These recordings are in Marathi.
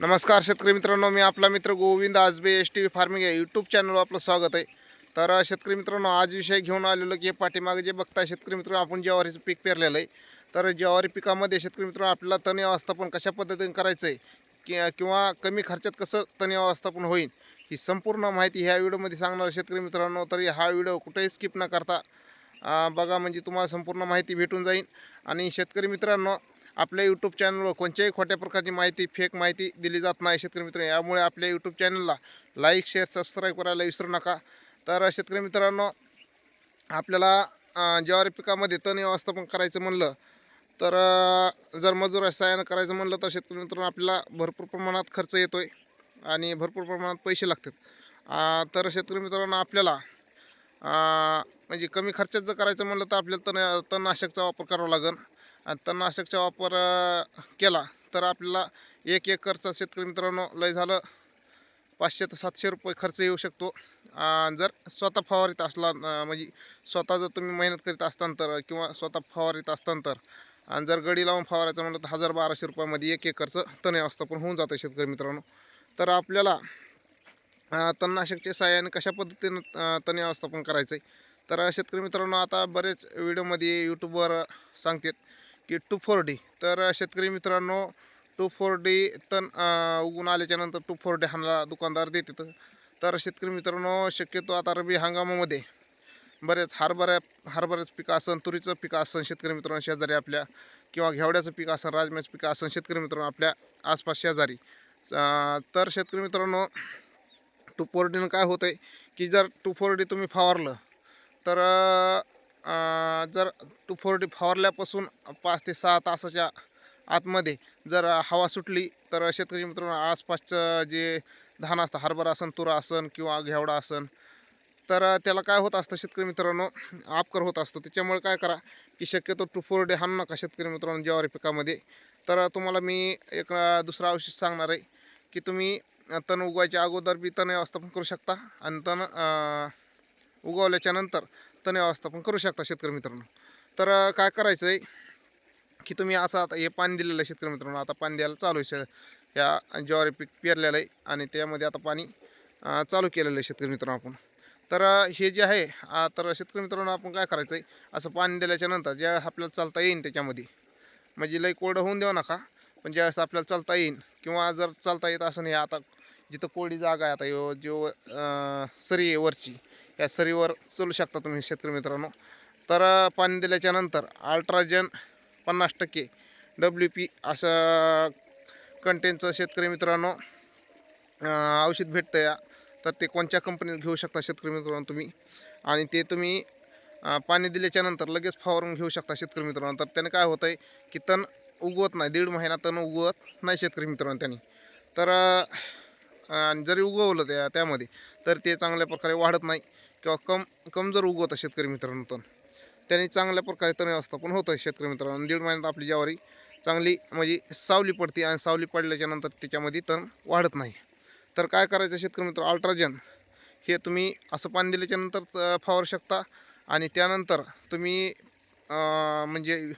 नमस्कार शेतकरी मित्रांनो मी आपला मित्र Govind Ajbe S T V farming या यूट्यूब चॅनलवर आपलं स्वागत आहे. तर शेतकरी मित्रांनो आज विषय घेऊन आलेलो की हे पाठीमागे जे बघताय शेतकरी मित्रांनो आपण ज्वारीचं पीक पेरलेलं आहे. तर ज्वारी पिकामध्ये शेतकरी मित्रांनो आपल्याला तण व्यवस्थापन कशा पद्धतीने करायचं आहे कि किंवा कमी खर्चात कसं तण व्यवस्थापन होईल ही संपूर्ण माहिती ह्या व्हिडिओमध्ये सांगणार शेतकरी मित्रांनो. तरी हा व्हिडिओ कुठेही स्किप न करता बघा म्हणजे तुम्हाला संपूर्ण माहिती भेटून जाईल. आणि शेतकरी मित्रांनो आपल्या यूट्यूब चॅनलवर कोणत्याही खोट्या प्रकारची माहिती फेक माहिती दिली जात नाही शेतकरी मित्र यामुळे आपल्या यूट्यूब चॅनलला लाईक शेअर सबस्क्राईब करायला विसरू नका. तर शेतकरी मित्रांनो आपल्याला ज्वारी पिकामध्ये तण व्यवस्थापन करायचं म्हणलं तर जर मजूर रसायन करायचं म्हणलं तर शेतकरी मित्रांनो आपल्याला भरपूर प्रमाणात खर्च येतो आहे आणि भरपूर प्रमाणात पैसे लागतात. तर शेतकरी मित्रांनो आपल्याला म्हणजे कमी खर्चात जर करायचं म्हणलं तर आपल्याला तण तणनाशकचा वापर करावा लागेल तणनाशकचा वापर केला तर आपल्याला एक एकरचा शेतकरी मित्रांनो लय झालं. पाचशे ते सातशे रुपये खर्च येऊ शकतो. जर स्वतः फवारीत असला म्हणजे स्वतः जर तुम्ही मेहनत करीत असताना तर किंवा स्वतः फवारीत असताना तर आणि जर गडी लावून फवारायचं म्हणलं तर हजार बाराशे रुपयामध्ये एक एकरचं तण व्यवस्थापन होऊन जातं शेतकरी मित्रांनो. तर आपल्याला तणनाशकच्या सहाय्याने कशा पद्धतीनं तण व्यवस्थापन करायचं आहे तर शेतकरी मित्रांनो आता बरेच व्हिडिओमध्ये यूट्यूबवर सांगतात की टू फोर डी. तर शेतकरी मित्रांनो टू फोर डी तण उगून आल्याच्यानंतर टू फोर डी हाणला दुकानदार देतात. तर शेतकरी मित्रांनो शक्यतो आता रबी हंगामामध्ये बरेच हरभऱ्या हरभऱ्याचं पिकं असन तुरीचं पिकं असन शेतकरी मित्रांनो शेजारी आपल्या किंवा घेवड्याचं पीक असन राजम्याचं पिकं असन शेतकरी मित्रांनो आपल्या आसपास शेजारी. तर शेतकरी मित्रांनो टू फोर डीनं काय होतं आहे की जर टू फोर डी तुम्ही फवारलं तर जर टू फोर्टी फवारल्यापासून पाच ते सहा तासाच्या आतमध्ये जर हवा सुटली तर शेतकरी मित्रांनो आसपासचं जे धान असतं हरभरा असन तुरा असन किंवा घेवडा असन तर त्याला काय होत असतं शेतकरी मित्रांनो आपकर होत असतो. त्याच्यामुळे काय करा की शक्यतो टू फोर डे हाणू नका शेतकरी मित्रांनो ज्वारी पिकामध्ये. तर तुम्हाला मी एक दुसरा अवशेष सांगणार आहे की तुम्ही तण उगवायच्या अगोदर बी तण व्यवस्थापन करू शकता आणि तण उगवल्याच्यानंतर उगवल्याच्या तण व्यवस्थापन करू शकता शेतकरी मित्रांनो. तर काय करायचं आहे की तुम्ही असं आता हे पाणी दिलेलं आहे शेतकरी मित्रांनो. आता पाणी द्यायला चालू आहे शे- ह्या ज्वारी पीक पेरलेलं आहे आणि त्यामध्ये आता पाणी चालू केलेलं आहे शेतकरी मित्रांनो आपण. तर हे जे आहे तर शेतकरी मित्रांनो आपण काय करायचं आहे असं पाणी दिल्याच्या नंतर ज्यावेळेस आपल्याला चालता येईल त्याच्यामध्ये म्हणजे लई कोरडं होऊन देऊ नका पण ज्यावेळेस आपल्याला चालता येईल किंवा जर चालता येत असं नाही आता जिथं कोरडी जागा आहे आता यो जो सरी आहे वरची या सरीवर चलू शकता तुम्ही शेतकरी मित्रांनो. तर पाणी दिल्याच्यानंतर अल्ट्राजन पन्नास टक्के डब्ल्यू पी असं कंटेनचं शेतकरी मित्रांनो औषध भेटतं या. तर ते कोणत्या कंपनीत घेऊ शकता शेतकरी मित्रांनो तुम्ही? आणि ते तुम्ही पाणी दिल्याच्यानंतर लगेच फवारून घेऊ शकता शेतकरी मित्रांनो. तर त्याने काय होतं आहे की तण उगवत नाही. दीड महिना तण उगवत नाही शेतकरी मित्रांनो त्यांनी. तर आणि जरी उगवलं त्या त्यामध्ये तर ते चांगल्या प्रकारे वाढत नाही. किंवा कम कमजोर उगवता शेतकरी मित्रांनो तण त्यांनी चांगल्या प्रकारे तण व्यवस्थापन होतं शेतकरी मित्रांनो. दीड महिन्यात आपली ज्वारी चांगली म्हणजे सावली पडते आणि सावली पडल्याच्या नंतर त्याच्यामध्ये तण वाढत नाही. तर काय करायचं शेतकरी मित्र? अल्ट्राजन. हे तुम्ही असं पाणी दिल्याच्या नंतर त- फवारू शकता. आणि त्यानंतर तुम्ही म्हणजे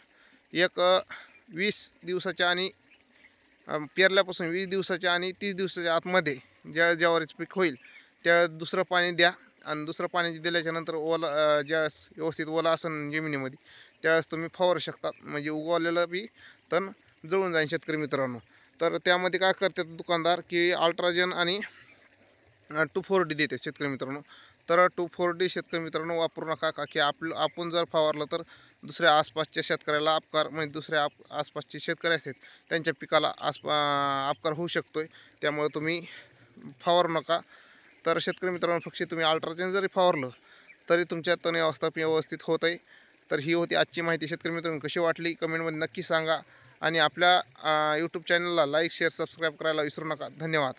एक वीस दिवसाच्या आणि पेरल्यापासून वीस दिवसाच्या आणि तीस दिवसाच्या आतमध्ये ज्या ज्वारीचं पीक होईल त्या दुसरं पाणी द्या. आणि दुसरं पाणी दिल्याच्यानंतर ओला ज्यावेळेस व्यवस्थित ओला असन जमिनीमध्ये त्यावेळेस तुम्ही फवारू शकता. म्हणजे उगवलेलं बी तण जळून जाईल शेतकरी मित्रांनो. तर त्यामध्ये काय करतात दुकानदार की अल्ट्राजन आणि टू फोर डी देते शेतकरी मित्रांनो. तर टू फोर डी शेतकरी मित्रांनो वापरू नका का की आपलं आपण जर फवारलं तर दुसऱ्या आसपासच्या शेतकऱ्याला अपकार म्हणजे दुसऱ्या आप आसपासचे शेतकरी असतात त्यांच्या पिकाला आसपा अपकार होऊ शकतो आहे त्यामुळे तुम्ही फवारू नका. तर शेतकरी मित्रांनो पक्षी तुम्ही अल्ट्राजेन जरी फवारलं तरी तुमच्या तण व्यवस्थापन व्यवस्थित होत आहे. तर ही होती आजची माहिती. शेतकरी मित्रांनो कशी वाटली? कमेंटमध्ये नक्की सांगा. आणि आपल्या यूट्यूब चॅनलला लाईक शेअर सबस्क्राईब करायला विसरू नका. धन्यवाद.